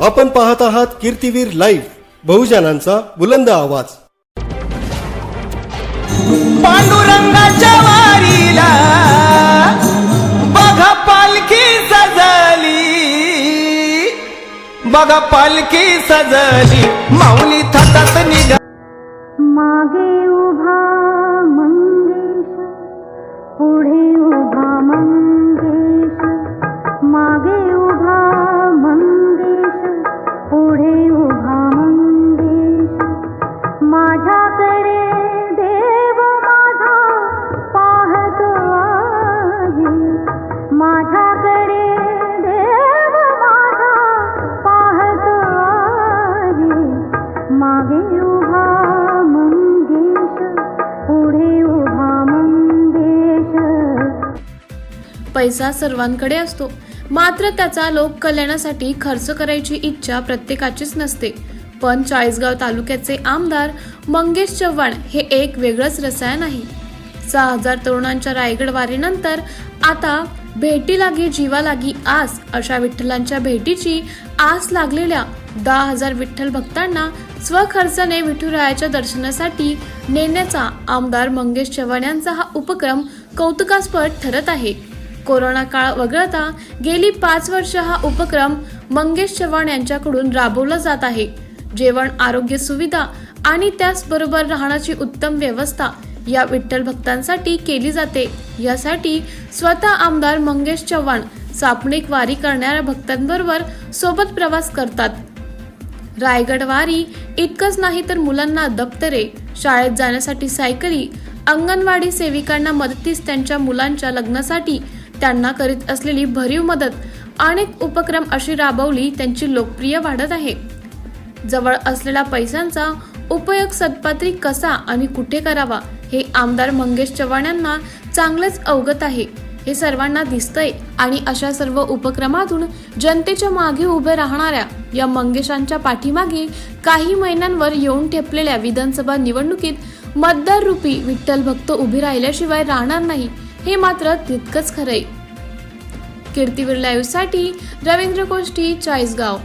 आपण पाहत आहात कीर्तीवीर लाईव्ह बहुजनांचा बुलंद आवाज. पांडुरंगाच्या वारीला बघा पालखी सजली. बघा पालखी सजली. माऊली पैसा सर्वांकडे असतो. मात्र त्याचा लोक कल्याणासाठी खर्च करायची इच्छा प्रत्येकाचीच नसते. पण चाळीसगाव तालुक्याचे आमदार मंगेश चव्हाण हे एक वेगळंच रसायन आहे. सहा हजार तरुणांच्या रायगड वारीनंतर आता भेटी लागी जीवा लागी आस अशा विठ्ठलांच्या भेटीची आस लागलेल्या दहा हजार विठ्ठल भक्तांना स्वखर्चाने विठुरायाच्या दर्शनासाठी नेण्याचा आमदार मंगेश चव्हाण यांचा हा उपक्रम कौतुकास्पद ठरत आहे. कोरोना काळ वगळता गेली पाच वर्ष हा उपक्रम मंगेश चव्हाण यांच्याकडून राबवला जात आहे. जेवण आरोग्य सुविधा आणि त्याचबरोबर राहण्याची उत्तम व्यवस्था या विठ्ठल भक्तांसाठी केली जाते. यासाठी स्वतः आमदार मंगेश चव्हाण सापणिक वारी करणाऱ्या भक्तांबरोबर सोबत प्रवास करतात. रायगड वारी इतकंच नाही तर मुलांना दप्तरे शाळेत जाण्यासाठी सायकली अंगणवाडी सेविकांना मदतीस त्यांच्या मुलांच्या लग्नासाठी त्यांना करीत असलेली भरीव मदत अनेक उपक्रम अशी राबवली त्यांची लोकप्रिय वाढत आहे. जवळ असलेल्या पैशांचा उपयोग सदपात्री कसा आणि कुठे करावा हे आमदार मंगेश चव्हाण यांना चांगलेच अवगत आहे. हे सर्वांना दिसतंय आणि अशा सर्व उपक्रमातून जनतेच्या मागे उभे राहणाऱ्या या मंगेशांच्या पाठीमागे काही महिन्यांवर येऊन ठेपलेल्या विधानसभा निवडणुकीत मतदार रूपी विठ्ठल भक्त उभे राहिल्याशिवाय राहणार नाही. हे मात्र तितकंच खरंय. कीर्तीवीर लाईव्ह रवींद्र कोष्टी चाळीसगाव.